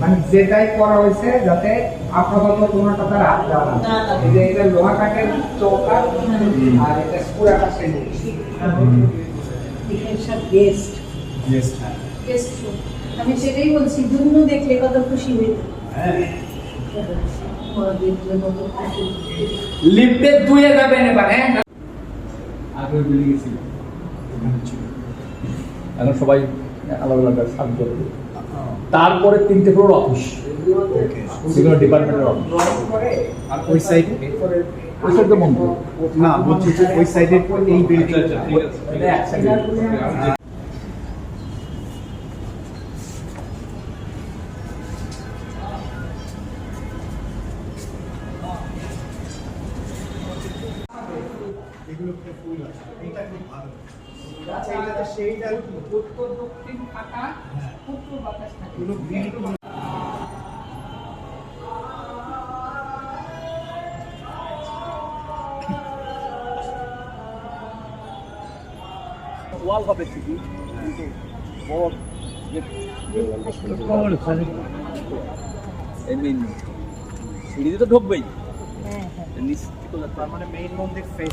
মানে যেটাই করা হয়েছে যাতে আপাতত কোনো টাকার হাত দেওয়া এই যে এটা লোহা কাঠের চৌকা আর এটা গেস্ট Yes, হ্যাঁ। আমি সেটাই বলছি দুন্ন দেখলে কত খুশি কত লিফটে ধুয়ে যাবেন এবার। হ্যাঁ আগে ছিল ওখানে ছিল। এখন সবাই আলাদা আলাদা করবে। তারপরে তিনটে ফ্লোর অফিস সেগুলো ডিপার্টমেন্টের অফিস আর ওই সাইডে ওই না বলছি যে ওই সাইডে এই বিল্ডিং এটা এক সাইডে ফুল আছে। এটা খুব ভালো। আচ্ছা এটাতে সেইটার উত্তর দক্ষিণ ফাঁকা উত্তর বাতাস থাকে। পুরো গ্রিল ওয়াল হবে ঠিকই কিন্তু বড় সিঁড়িতে তো ঢুকবেই। হ্যাঁ হ্যাঁ। তার মানে মেইন মন্দির